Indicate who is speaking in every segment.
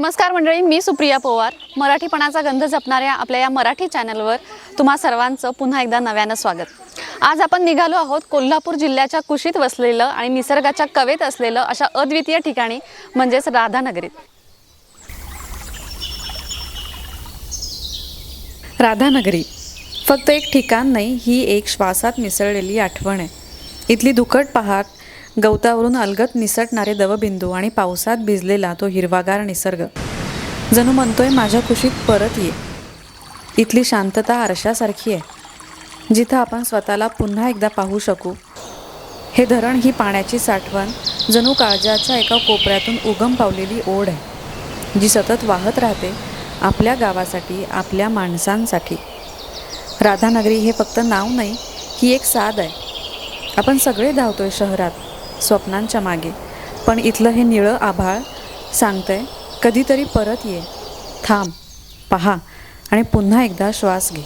Speaker 1: नमस्कार मंडळी मी सुप्रिया पवार. मराठीपणाचा गंध जपणाऱ्या आपल्या या मराठी चॅनलवर तुम्हा सर्वांचं पुन्हा एकदा नव्यानं स्वागत. आज आपण निघालो आहोत कोल्हापूर जिल्ह्याच्या कुशीत वसलेलं आणि निसर्गाच्या कवेत असलेलं अशा अद्वितीय ठिकाणी म्हणजेच राधानगरीत.
Speaker 2: राधानगरी. फक्त एक ठिकाण नाही ही एक श्वासात मिसळलेली आठवण आहे. इथली दुखट पहाट गवतावरून अलगत निसटणारे दवबिंदू आणि पावसात भिजलेला तो हिरवागार निसर्ग. जणू म्हणतोय माझ्या कुशीत परत ये. इथली शांतता आरशासारखी आहे. जिथं आपण स्वतःला पुन्हा एकदा पाहू शकू. हे धरण ही पाण्याची साठवण जणू काळजाच्या एका कोपऱ्यातून उगम पावलेली ओढ आहे जी सतत वाहत राहते आपल्या गावासाठी आपल्या माणसांसाठी. राधानगरी हे फक्त नाव नाही ही एक साद आहे. आपण सगळे धावतोय शहरात. स्वप्नांच्या मागे. पण इथलं हे निळं आभाळ सांगतंय कधीतरी परत ये. थांब पहा आणि पुन्हा एकदा श्वास घे.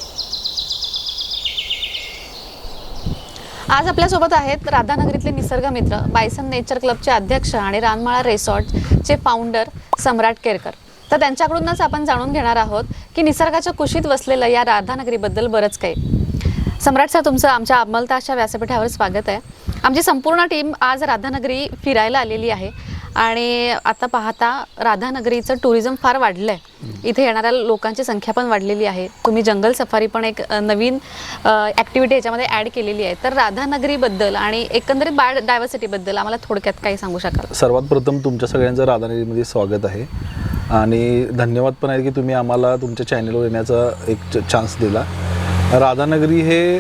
Speaker 1: आज आपल्यासोबत आहेत राधानगरीतले निसर्ग मित्र बायसन नेचर क्लबचे अध्यक्ष आणि रानमाळा रिसॉर्टचे फाउंडर सम्राट केरकर. तर त्यांच्याकडूनच आपण जाणून घेणार आहोत की निसर्गाच्या कुशीत वसलेलं या राधानगरीबद्दल बरंच काही. सम्राट सर तुमचं आमच्या अमलताशा व्यासपीठावर स्वागत आहे. आमची संपूर्ण टीम आज राधानगरी फिरायला आलेली आहे. आणि आता पाहता राधानगरीचं टुरिझम फार वाढलं आहे इथे येणाऱ्या लोकांची संख्या पण वाढलेली आहे. तुम्ही जंगल सफारी पण एक नवीन ॲक्टिव्हिटी याच्यामध्ये ॲड केलेली आहे. तर राधानगरीबद्दल आणि एकंदरीत बायो डायव्हर्सिटीबद्दल आम्हाला थोडक्यात काही सांगू शकाल?
Speaker 3: सर्वात प्रथम तुमच्या सगळ्यांचं राधानगरीमध्ये स्वागत आहे. आणि धन्यवाद पण आहे की तुम्ही आम्हाला तुमच्या चॅनलवर येण्याचा एक चान्स दिला. राधानगरी हे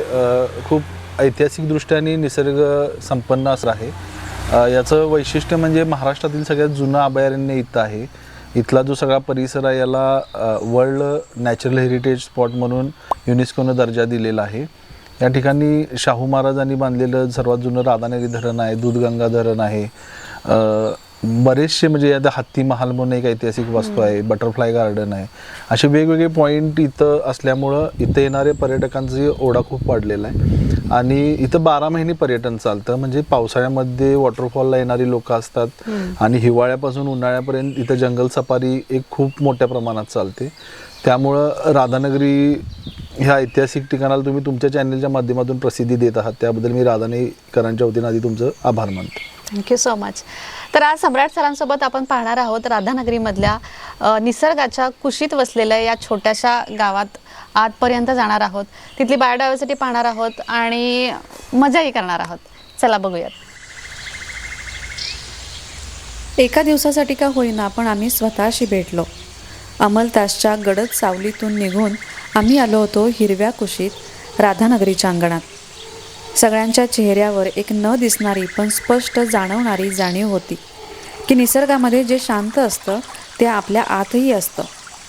Speaker 3: खूप ऐतिहासिकदृष्ट्या आणि निसर्ग संपन्न असं आहे. याचं वैशिष्ट्य म्हणजे महाराष्ट्रातील सगळ्यात जुनं अभयारण्य इथं आहे. इथला जो सगळा परिसर आहे याला वर्ल्ड नॅचरल हेरिटेज स्पॉट म्हणून युनेस्कोनं दर्जा दिलेला आहे. या ठिकाणी शाहू महाराजांनी बांधलेलं सर्वात जुनं राधानगरी धरण आहे दूधगंगा धरण आहे. बरेचसे म्हणजे आता हत्ती महाल म्हणून एक ऐतिहासिक वास्तू आहे बटरफ्लाय गार्डन आहे. असे वेगवेगळे पॉईंट इथं असल्यामुळं इथं येणारे पर्यटकांचा ओढा खूप वाढलेला आहे. आणि इथं बारा महिने पर्यटन चालतं. म्हणजे पावसाळ्यामध्ये वॉटरफॉलला येणारी लोक असतात. आणि हिवाळ्यापासून उन्हाळ्यापर्यंत इथं जंगल सफारी एक खूप मोठ्या प्रमाणात चालते. त्यामुळं राधानगरी ह्या ऐतिहासिक ठिकाणाला तुम्ही तुमच्या चॅनलच्या माध्यमातून प्रसिद्धी देत आहात. त्याबद्दल मी राधानगरीकरांच्या वतीनं आधी तुमचं आभार मानतो.
Speaker 1: थँक्यू सो मच तर आज सम्राट सरांसोबत आपण पाहणार आहोत राधानगरीमधल्या निसर्गाच्या कुशीत वसलेल्या या छोट्याशा गावात आतपर्यंत जाणार आहोत. तिथली बायोडायव्हर्सिटी पाहणार आहोत आणि मजाही करणार आहोत. चला बघूयात.
Speaker 2: एका दिवसासाठी का होईना पण आम्ही स्वतःशी भेटलो. अमलतासच्या गडद सावलीतून निघून आम्ही आलो होतो हिरव्या कुशीत राधानगरीच्या अंगणात. सगळ्यांच्या चेहऱ्यावर एक न दिसणारी पण स्पष्ट जाणवणारी जाणीव होती की निसर्गामध्ये जे शांत असतं ते आपल्या आतही असतं.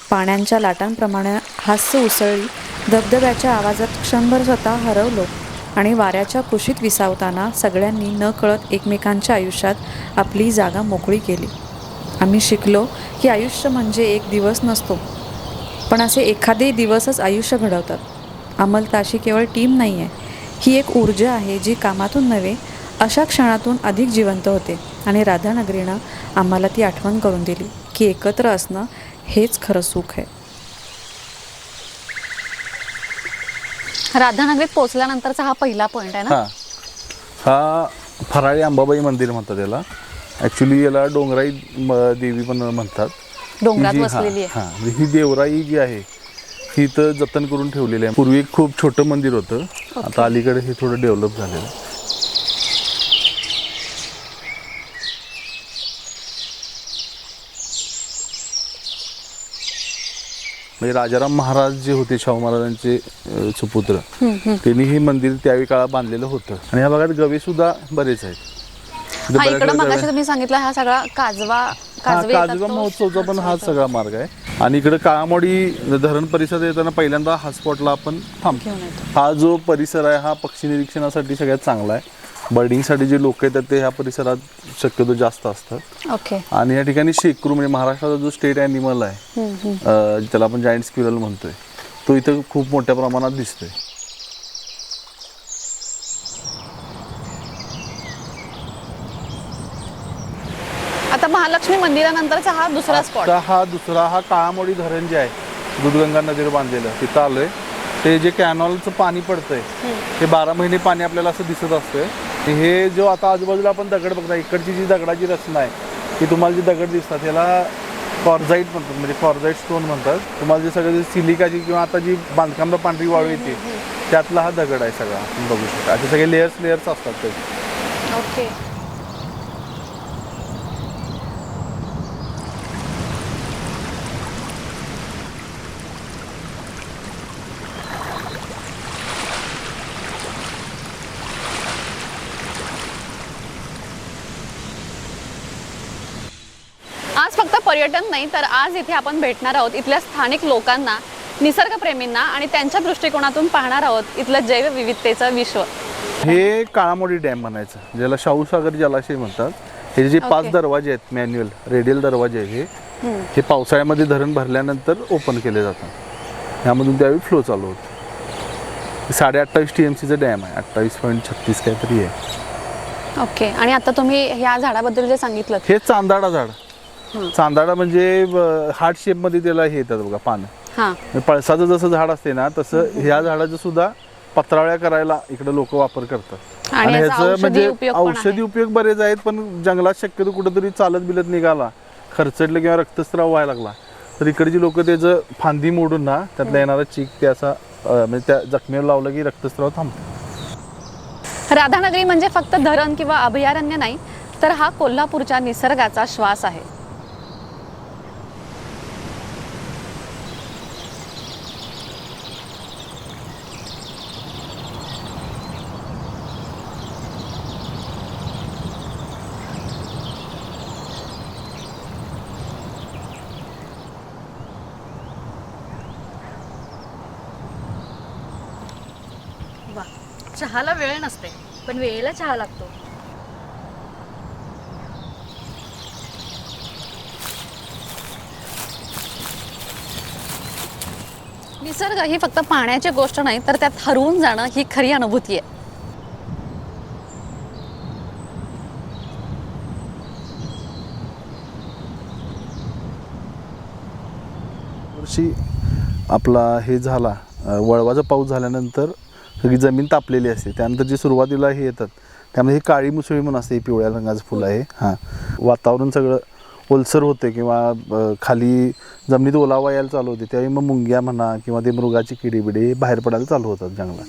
Speaker 2: पाण्यांच्या लाटांप्रमाणे हास्य उसळली धबधब्याच्या आवाजात क्षणभर स्वतः हरवलो आणि वाऱ्याच्या कुशीत विसावताना सगळ्यांनी न कळत एकमेकांच्या आयुष्यात आपली जागा मोकळी केली. आम्ही शिकलो की आयुष्य म्हणजे एक दिवस नसतो पण असे एखादे दिवसच आयुष्य घडवतात. अमलताशी केवळ टीम नाही आहे ही एक ऊर्जा आहे जी कामातून नव्हे अशा क्षणातून अधिक जिवंत होते. आणि राधानगरीनं आम्हाला ती आठवण करून दिली की एकत्र असणं हेच खरं सुख आहे.
Speaker 1: राधानगरीत पोहोचल्यानंतरचा हा पहिला पॉईंट आहे ना?
Speaker 3: हां. हा फराळी अंबाबाई मंदिर म्हणतात याला. ॲक्च्युली याला डोंगराई म- देवी पण म्हणतात.
Speaker 1: डोंगरात
Speaker 3: ही
Speaker 1: वसलेली आहे.
Speaker 3: हां. देवराई जी आहे ही इथं जतन करून ठेवलेली आहे. पूर्वी एक खूप छोटं मंदिर होतं. आता अलीकडे हे थोडं डेव्हलप झालेलं आहे. म्हणजे राजाराम महाराज जे होते शाहू महाराजांचे अ, सुपुत्र त्यांनी हे मंदिर त्यावेळी काळात बांधलेलं होतं. आणि या भागात गवे सुद्धा बरेच आहेत. इथं
Speaker 1: हा
Speaker 3: बऱ्याच
Speaker 1: इकडं
Speaker 3: वेळा
Speaker 1: मगाशी
Speaker 3: गवे-
Speaker 1: तुम्ही सांगितलं हा सगळा काजवा
Speaker 3: हा
Speaker 1: काजवे येतात
Speaker 3: काजवा
Speaker 1: तो-
Speaker 3: महोत्सवचा पण हाच सगळा मार्ग आहे. आणि इकडे काळामोडी धरण परिसरात येताना पहिल्यांदा हा स्पॉटला आपण थांबतो हा जो परिसर आहे हा पक्षी निरीक्षणासाठी सगळ्यात चांगला आहे. बर्डिंगसाठी जे लोक येतात ते ह्या परिसरात शक्यतो जास्त असतात.
Speaker 1: ओके.
Speaker 3: आणि या ठिकाणी शेकरू म्हणजे महाराष्ट्राचा जो स्टेट ॲनिमल आहे त्याला आपण जायंट स्क्विरल म्हणतोय तो इथं खूप मोठ्या प्रमाणात दिसतोय
Speaker 1: आता महालक्ष्मी मंदिरानंतरचा हा दुसरा स्पॉट
Speaker 3: आता हा दुसरा हा काळामोडी धरण जे आहे. दूधगंगा नदीवर बांधलेलं. तिथं आलोय. ते जे कॅनॉलचं पाणी पडतंय ते बारा महिने पाणी आपल्याला असं दिसत असतंय. हे जो आता आजूबाजूला आपण दगड बघता इकडची जी दगडाची रचना आहे ती तुम्हाला जी दगड दिसतात याला फॉर्जाईट म्हणतात. म्हणजे फॉर्जाईट स्टोन म्हणतात. तुम्हाला जे सगळं सिलिकाची किंवा आता जी बांधकामला पांढरी वाळू येते त्यातला हा दगड आहे सगळा. तुम्ही बघू शकता. असे सगळे लेयर्स लेयर्स असतात ते.
Speaker 1: ओके आज फक्त पर्यटन नाही तर आज इथे आपण भेटणार आहोत इथल्या स्थानिक लोकांना निसर्गप्रेमींना आणि त्यांच्या दृष्टिकोनातून पाहणार आहोत इथलं जैवविविधतेचं विश्व.
Speaker 3: हे काळामोडी डॅम म्हणायचं ज्याला शाहूसागर जलाशय म्हणतात. हे जे पाच. दरवाजे आहेत मॅन्युअल रेडियल दरवाजे आहेत हे हे पावसाळ्यामध्ये धरण भरल्यानंतर ओपन केले जातात. यामधून त्यावेळी फ्लो चालू होतो. साडे अठ्ठावीस टी एम सीचं डॅम आहे अठ्ठावीस पॉईंट छत्तीस काहीतरी आहे.
Speaker 1: ओके. आणि आता तुम्ही ह्या झाडाबद्दल जे सांगितलं
Speaker 3: हे चांदाडा झाड. चांदाडा म्हणजे हार्ट शेपमध्ये त्याला हे येतात बघा पानं.
Speaker 1: हां.
Speaker 3: म्हणजे पळसाचं जसं झाड असते ना तसं ह्या झाडाचं सुद्धा पत्रावळ्या करायला इकडे लोक वापर करतात.
Speaker 1: आणि याचा
Speaker 3: ह्याचं
Speaker 1: औषधी
Speaker 3: म्हणजे. औषधी उपयोग बरेच आहेत पण जंगलात शक्यतो कुठेतरी चालत बिलत निघाला खर्चटलं किंवा रक्तस्राव व्हायला लागला तर इकडची लोक त्याचं फांदी मोडून ना त्यातला येणारा चीक ते असा अं, म्हणजे त्या जखमेवर लावलं की रक्तस्राव थांबतो.
Speaker 1: राधानगरी म्हणजे फक्त धरण किंवा अभयारण्य नाही तर हा कोल्हापूरच्या निसर्गाचा श्वास आहे.
Speaker 4: चहाला वेळ नसते. पण वेळेला चहा लागतो.
Speaker 1: निसर्ग ही फक्त पाण्याची गोष्ट नाही तर त्यात हरवून जाणं ही खरी अनुभूती आहे.
Speaker 3: वर्षी आपला हे झाला वळवाचा पाऊस झाल्यानंतर सगळी जमीन तापलेली असते. त्यानंतर जे सुरुवातीला हे येतात त्यामध्ये ही काळी मुसळी म्हणून असते ही पिवळ्या रंगाचं फुल आहे. हां. वातावरण सगळं ओलसर होते किंवा खाली जमिनीत ओलावा यायला चालू होते. त्यावेळी मग मुंग्या म्हणा किंवा ते मृगाची किडी बिडी बाहेर पडायला चालू होतात जंगलात.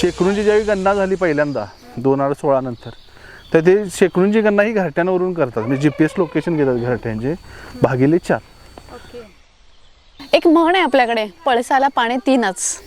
Speaker 3: शेकडूंची ज्यावेळी गणना झाली पहिल्यांदा दोन हजार सोळा नंतर तर ते शेकडूंची गणना ही घरट्यांवरून करतात. म्हणजे जी पी एस लोकेशन घेतात घरट्यांचे. भागिले चार.
Speaker 1: एक म्हण आहे आपल्याकडे. पळसाला पाणी तीनच.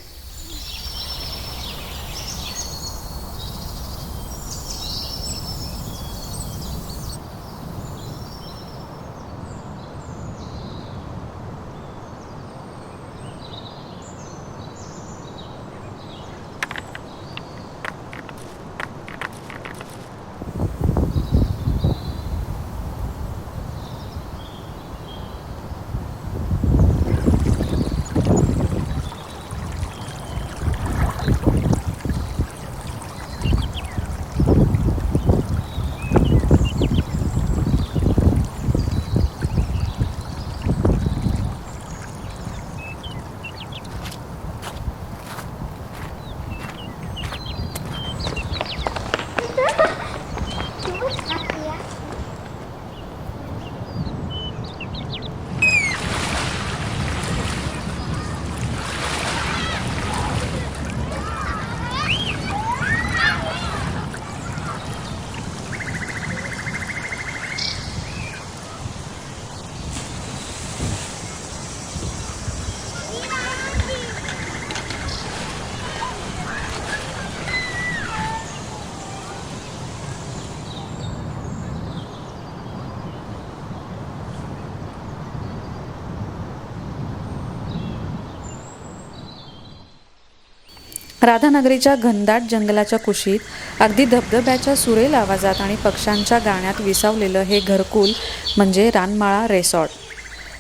Speaker 2: राधानगरीच्या घनदाट जंगलाच्या कुशीत अगदी धबधब्याच्या सुरेल आवाजात आणि पक्ष्यांच्या गाण्यात विसावलेलं हे घरकुल म्हणजे रानमाळा रेसॉर्ट.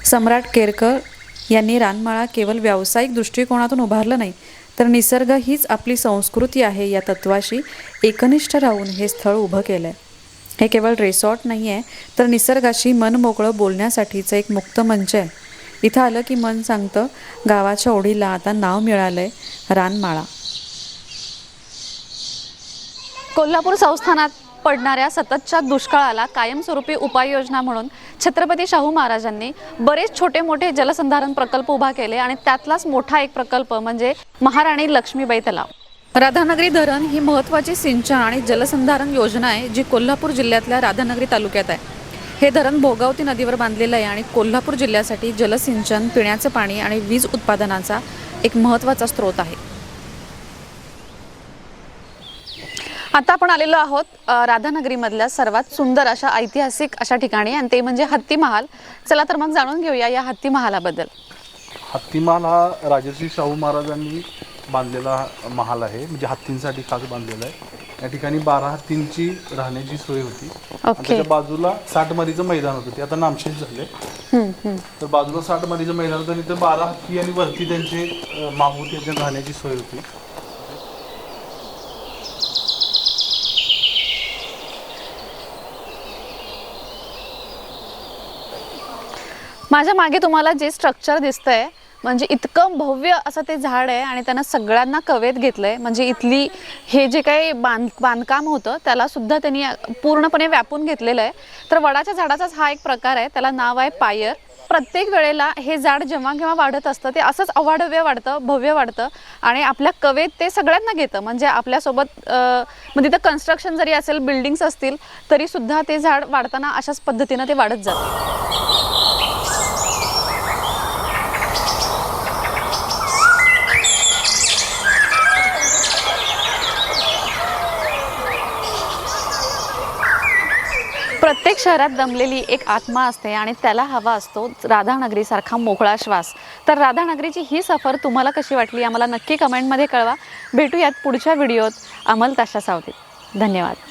Speaker 2: सम्राट केरकर यांनी रानमाळा केवळ व्यावसायिक दृष्टिकोनातून उभारलं नाही तर निसर्ग हीच आपली संस्कृती आहे या तत्वाशी एकनिष्ठ राहून हे स्थळ उभं केलं आहे हे केवळ रिसॉर्ट नाही आहे तर निसर्गाशी मन मोकळं बोलण्यासाठीचं एक मुक्त मंच आहे. इथं आलं की मन सांगतं गावाच्या ओढीला आता नाव मिळालं आहे रानमाळा.
Speaker 1: कोल्हापूर संस्थानात पडणाऱ्या सततच्या दुष्काळाला कायमस्वरूपी उपाययोजना म्हणून छत्रपती शाहू महाराजांनी बरेच छोटे मोठे जलसंधारण प्रकल्प उभा केले आणि त्यातलाच मोठा एक प्रकल्प म्हणजे महाराणी लक्ष्मीबाई तलाव. राधानगरी धरण ही महत्त्वाची सिंचन आणि जलसंधारण योजना आहे जी कोल्हापूर जिल्ह्यातल्या राधानगरी तालुक्यात आहे. हे धरण भोगावती नदीवर बांधलेलं आहे आणि कोल्हापूर जिल्ह्यासाठी जलसिंचन पिण्याचं पाणी आणि वीज उत्पादनाचा एक महत्त्वाचा स्रोत आहे. आता आपण आलेलो आहोत राधानगरीमधल्या सर्वात सुंदर अशा ऐतिहासिक अशा ठिकाणी आणि ते म्हणजे हत्ती महाल चला तर मग जाणून घेऊया या हत्ती महालाबद्दल
Speaker 3: हत्तीमाल हा राजर्षी शाहू महाराजांनी बांधलेला महाल आहे म्हणजे हत्तींसाठी खास बांधलेला आहे. या ठिकाणी बारा हत्तींची राहण्याची सोय होती. आणि
Speaker 1: ओके.
Speaker 3: त्याच्या बाजूला साठ मरीचं मैदान होतं ते आता नामशेष झाले
Speaker 1: हम्म, हम्म.
Speaker 3: तर बाजूला साठ मरीचं मैदान होतं आणि इथं बारा हत्ती आणि वरती त्यांचे अं, माहूत यांच्या राहण्याची सोय होती.
Speaker 1: माझ्या मागे तुम्हाला जे स्ट्रक्चर दिसतंय म्हणजे इतकं भव्य असं ते झाड आहे आणि त्यांना सगळ्यांना कवेत घेतलंय. म्हणजे इथली हे जे काही बांध बांधकाम होतं त्याला सुद्धा त्यांनी पूर्णपणे व्यापून घेतलेलं आहे. तर वडाच्या झाडाचाच हा एक प्रकार आहे त्याला नाव आहे पायर. प्रत्येक वेळेला हे झाड जेव्हा केव्हा वाढत असतं ते असंच अवाढव्य वाढतं भव्य वाढतं आणि आपल्या कवेत ते सगळ्यांना घेतं. म्हणजे आपल्यासोबत म्हणजे तिथं कन्स्ट्रक्शन जरी असेल बिल्डिंग्स असतील तरी सुद्धा ते झाड वाढताना अशाच पद्धतीनं ते वाढत जातं. प्रत्येक शहरात दमलेली एक आत्मा असते आणि त्याला हवा असतो राधानगरीसारखा मोकळा श्वास. तर राधानगरीची ही सफर तुम्हाला कशी वाटली? आम्हाला नक्की कमेंटमध्ये कळवा. भेटूयात पुढच्या व्हिडिओत अमल ताशा सावतीत धन्यवाद.